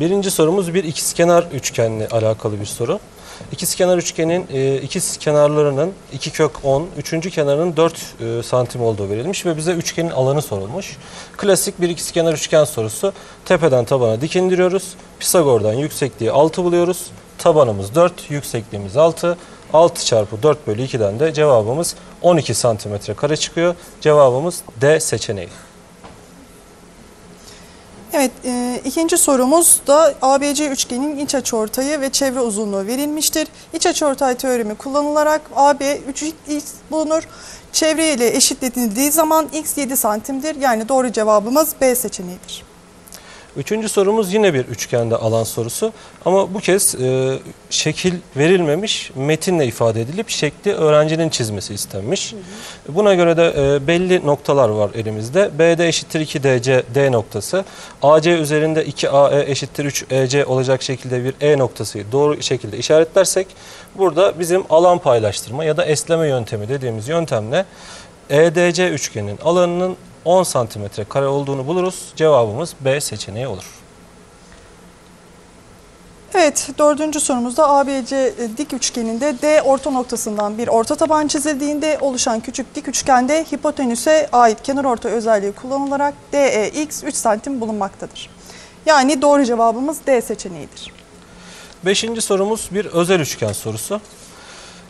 Birinci sorumuz bir ikizkenar üçgenle alakalı bir soru. İkizkenar üçgenin e, ikiz kenarlarının 2 kök 10, üçüncü kenarının 4 e, santim olduğu verilmiş ve bize üçgenin alanı sorulmuş. Klasik bir ikizkenar üçgen sorusu. Tepeden tabana dik indiriyoruz. Pisagor'dan yüksekliği 6 buluyoruz. Tabanımız 4, yüksekliğimiz 6. 6 çarpı 4 bölü 2'den de cevabımız 12 santimetre kare çıkıyor. Cevabımız D seçeneği. Evet, e, ikinci sorumuz da ABC üçgenin iç açıortayı ve çevre uzunluğu verilmiştir. İç açıortay teoremi kullanılarak AB 3x bulunur. Çevre ile eşitlenildiği zaman x 7 santimdir. Yani doğru cevabımız B seçeneğidir. Üçüncü sorumuz yine bir üçgende alan sorusu ama bu kez e, şekil verilmemiş, metinle ifade edilip şekli öğrencinin çizmesi istenmiş. Buna göre de e, belli noktalar var elimizde. BD eşittir 2 DC D noktası. AC üzerinde 2 AE eşittir 3 EC olacak şekilde bir E noktası doğru şekilde işaretlersek burada bizim alan paylaştırma ya da esleme yöntemi dediğimiz yöntemle EDC üçgenin alanının 10 santimetre kare olduğunu buluruz. Cevabımız B seçeneği olur. Evet, dördüncü sorumuzda ABC e, dik üçgeninde D orta noktasından bir orta taban çizildiğinde oluşan küçük dik üçgende hipotenüse ait kenarortay özelliği kullanılarak DEX 3 santim bulunmaktadır. Yani doğru cevabımız D seçeneğidir. Beşinci sorumuz bir özel üçgen sorusu.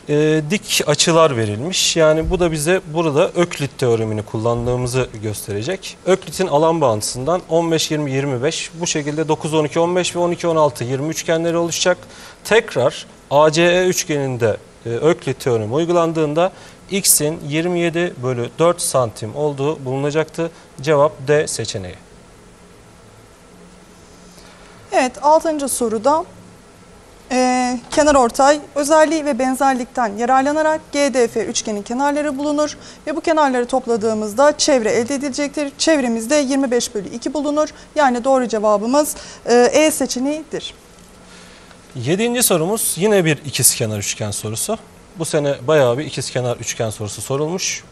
Ee, dik açılar verilmiş. Yani bu da bize burada Öklit teoremini kullandığımızı gösterecek. Öklit'in alan bağıntısından 15, 20, 25 bu şekilde 9, 12, 15 ve 12, 16, 20 üçgenleri oluşacak. Tekrar ACE üçgeninde e, Öklit teoremi uygulandığında x'in 27 bölü 4 santim olduğu bulunacaktı. Cevap D seçeneği. Evet, altıncı soruda e, kenarortay özelliği ve benzerlikten yararlanarak GDF üçgenin kenarları bulunur ve bu kenarları topladığımızda çevre elde edilecektir. Çevremizde 25 bölü 2 bulunur. Yani doğru cevabımız e, E seçeneğidir. Yedinci sorumuz yine bir ikizkenar üçgen sorusu. Bu sene bayağı bir ikizkenar üçgen sorusu sorulmuş.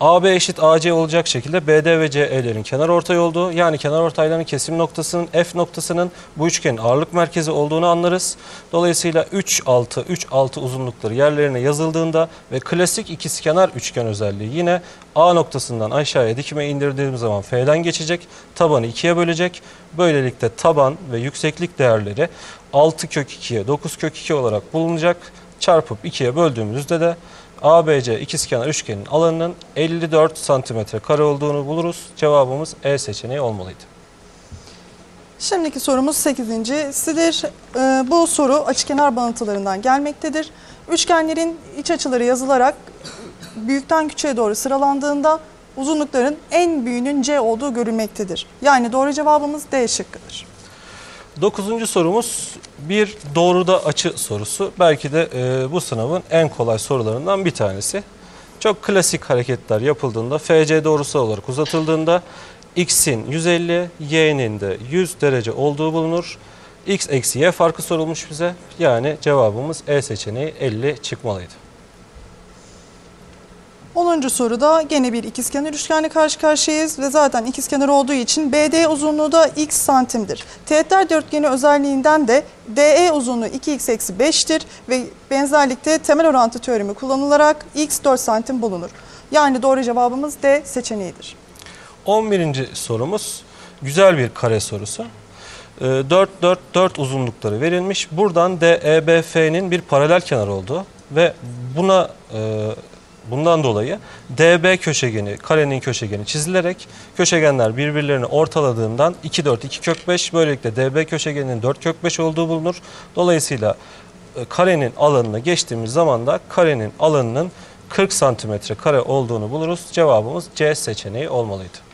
AB eşit AC olacak şekilde BD ve CE'lerin kenar ortay olduğu yani kenar ortayların kesim noktasının F noktasının bu üçgenin ağırlık merkezi olduğunu anlarız. Dolayısıyla 3 6 3 6 uzunlukları yerlerine yazıldığında ve klasik ikizkenar üçgen özelliği yine A noktasından aşağıya dikime indirdiğimiz zaman F'den geçecek. Tabanı ikiye bölecek. Böylelikle taban ve yükseklik değerleri 6 kök 2'ye 9 kök 2 olarak bulunacak. Çarpıp 2'ye böldüğümüzde de ABC ikizkenar üçgenin alanının 54 santimetre kare olduğunu buluruz. Cevabımız E seçeneği olmalıydı. Şimdiki sorumuz 8.sidir. Ee, bu soru açıkenar bağıntılarından gelmektedir. Üçgenlerin iç açıları yazılarak büyükten küçüğe doğru sıralandığında uzunlukların en büyüğünün C olduğu görülmektedir. Yani doğru cevabımız D şıkkıdır. Dokuzuncu sorumuz bir doğruda açı sorusu. Belki de e, bu sınavın en kolay sorularından bir tanesi. Çok klasik hareketler yapıldığında FC doğrusal olarak uzatıldığında x'in 150, y'nin de 100 derece olduğu bulunur. x eksi y farkı sorulmuş bize. Yani cevabımız E seçeneği 50 çıkmalıydı. 10. soruda gene bir ikizkenar üçgenle karşı karşıyayız ve zaten ikizkenar olduğu için BD uzunluğu da x santimdir. Teğetler dörtgeni özelliğinden de DE uzunluğu 2x eksi 5'tir ve benzerlikte temel orantı teoremi kullanılarak x 4 santim bulunur. Yani doğru cevabımız D seçeneğidir. 11. sorumuz güzel bir kare sorusu. 4 4 4 uzunlukları verilmiş. Buradan DEBF'nin bir paralel kenar olduğu ve buna e, bundan dolayı DB köşegeni, karenin köşegeni çizilerek köşegenler birbirlerini ortaladığından 2 4 2 kök 5 böylelikle DB köşegeninin 4 kök 5 olduğu bulunur. Dolayısıyla e, karenin alanına geçtiğimiz zaman da karenin alanının 40 santimetre kare olduğunu buluruz. Cevabımız C seçeneği olmalıydı.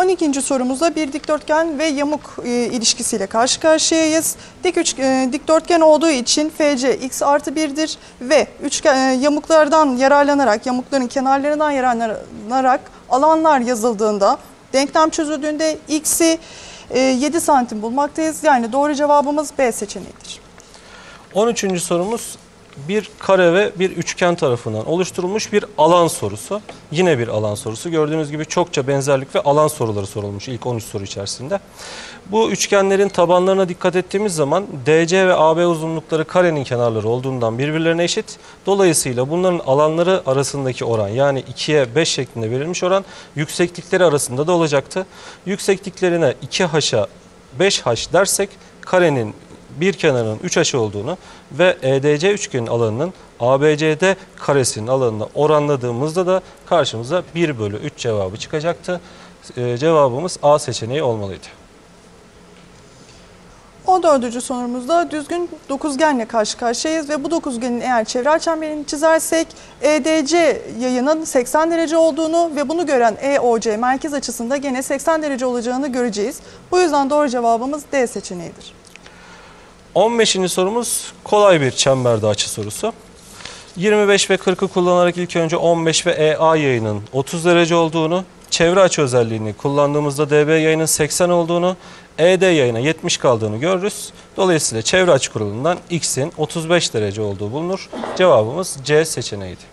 12. sorumuzda bir dikdörtgen ve yamuk e, ilişkisiyle karşı karşıyayız. Dik üç, e, dikdörtgen olduğu için FC x artı 1'dir ve üçgen, e, yamuklardan yararlanarak, yamukların kenarlarından yararlanarak alanlar yazıldığında, denklem çözüldüğünde x'i e, 7 santim bulmaktayız. Yani doğru cevabımız B seçeneğidir. 13. sorumuz bir kare ve bir üçgen tarafından oluşturulmuş bir alan sorusu. Yine bir alan sorusu. Gördüğünüz gibi çokça benzerlik ve alan soruları sorulmuş ilk 13 soru içerisinde. Bu üçgenlerin tabanlarına dikkat ettiğimiz zaman DC ve AB uzunlukları karenin kenarları olduğundan birbirlerine eşit. Dolayısıyla bunların alanları arasındaki oran yani 2'ye 5 şeklinde verilmiş oran yükseklikleri arasında da olacaktı. Yüksekliklerine 2H'a 5H dersek karenin bir kenarının 3 açı olduğunu ve EDC üçgenin alanının ABCD karesinin alanına oranladığımızda da karşımıza 1 bölü 3 cevabı çıkacaktı. Ee, cevabımız A seçeneği olmalıydı. 14. sorumuzda düzgün dokuzgenle karşı karşıyayız ve bu dokuzgenin eğer çevre çemberini çizersek EDC yayının 80 derece olduğunu ve bunu gören EOC merkez açısında gene 80 derece olacağını göreceğiz. Bu yüzden doğru cevabımız D seçeneğidir. 15. sorumuz kolay bir çemberde açı sorusu. 25 ve 40'ı kullanarak ilk önce 15 ve EA yayının 30 derece olduğunu, çevre açı özelliğini kullandığımızda DB yayının 80 olduğunu, ED yayına 70 kaldığını görürüz. Dolayısıyla çevre açı kuralından X'in 35 derece olduğu bulunur. Cevabımız C seçeneğiydi.